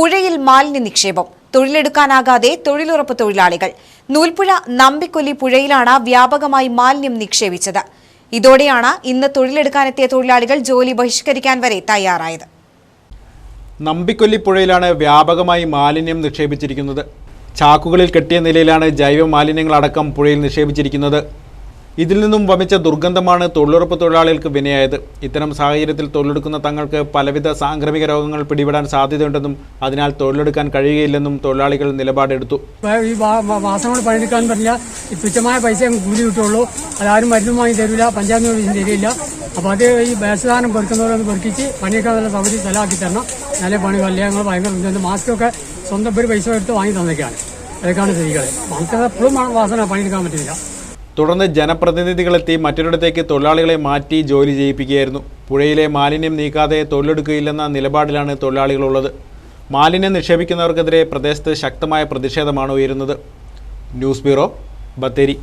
പുഴയിൽ മാലിന്യ നിക്ഷേപം. തൊഴിലെടുക്കാനാകാതെ തൊഴിലുറപ്പ് തൊഴിലാളികൾ. നൂൽപ്പുഴ നമ്പിക്കൊല്ലി പുഴയിലാണ് വ്യാപകമായി മാലിന്യം നിക്ഷേപിച്ചത്. ഇതോടെയാണ് ഇന്ന് തൊഴിലെടുക്കാനെത്തിയ തൊഴിലാളികൾ ജോലി ബഹിഷ്കരിക്കാൻ വരെ തയ്യാറായത്. നമ്പിക്കൊല്ലി പുഴയിലാണ് വ്യാപകമായി മാലിന്യം നിക്ഷേപിച്ചിരിക്കുന്നത്. ചാക്കുകളിൽ കെട്ടിയ നിലയിലാണ് ജൈവ മാലിന്യങ്ങളടക്കം പുഴയിൽ നിക്ഷേപിച്ചിരിക്കുന്നത്. ഇതിൽ നിന്നും വമിച്ച ദുർഗന്ധമാണ് തൊഴിലുറപ്പ് തൊഴിലാളികൾക്ക് വിനയായത്. ഇത്തരം സാഹചര്യത്തിൽ തൊഴിലെടുക്കുന്ന തങ്ങൾക്ക് പലവിധ സാംക്രമിക രോഗങ്ങൾ പിടിപെടാൻ സാധ്യതയുണ്ടെന്നും അതിനാൽ തൊഴിലെടുക്കാൻ കഴിയുകയില്ലെന്നും തൊഴിലാളികൾ നിലപാടെടുത്തു. ഈ മാസം കൊണ്ട് പണിയെടുക്കാൻ പറ്റില്ല തുച്ഛമായ പൈസ കൂലി കിട്ടുള്ളൂ അതാരും മരുന്നും വാങ്ങി തരില്ല പഞ്ചായത്ത് പൈസ തരില്ല അപ്പോൾ അത് ഈ ബേസദാനം പെറുക്കുന്നവരൊന്ന് പെറുക്കിച്ച് പണിയൊക്കെ നല്ല സൗകര്യം സ്ഥലമാക്കി തരണം. നല്ല പണി കല്യാണങ്ങൾ ഭയങ്കര ബുദ്ധിമുട്ട് മാസ്കൊക്കെ സ്വന്തം ഒരു പൈസ എടുത്ത് വാങ്ങി തന്നേക്കാണ്. അതൊക്കെയാണ് ശരികൾ നമുക്ക് എപ്പോഴും വാസന പണിയെടുക്കാൻ പറ്റില്ല തുടർന്ന് ജനപ്രതിനിധികളെത്തി മറ്റൊരിടത്തേക്ക് തൊഴിലാളികളെ മാറ്റി ജോലി ചെയ്യിപ്പിക്കുകയായിരുന്നു. പുഴയിലെ മാലിന്യം നീക്കാതെ തൊഴിലെടുക്കുകയില്ലെന്ന നിലപാടിലാണ് തൊഴിലാളികളുള്ളത്. മാലിന്യം നിക്ഷേപിക്കുന്നവർക്കെതിരെ പ്രദേശത്ത് ശക്തമായ പ്രതിഷേധമാണ് ഉയരുന്നത്. News bureau Bathery.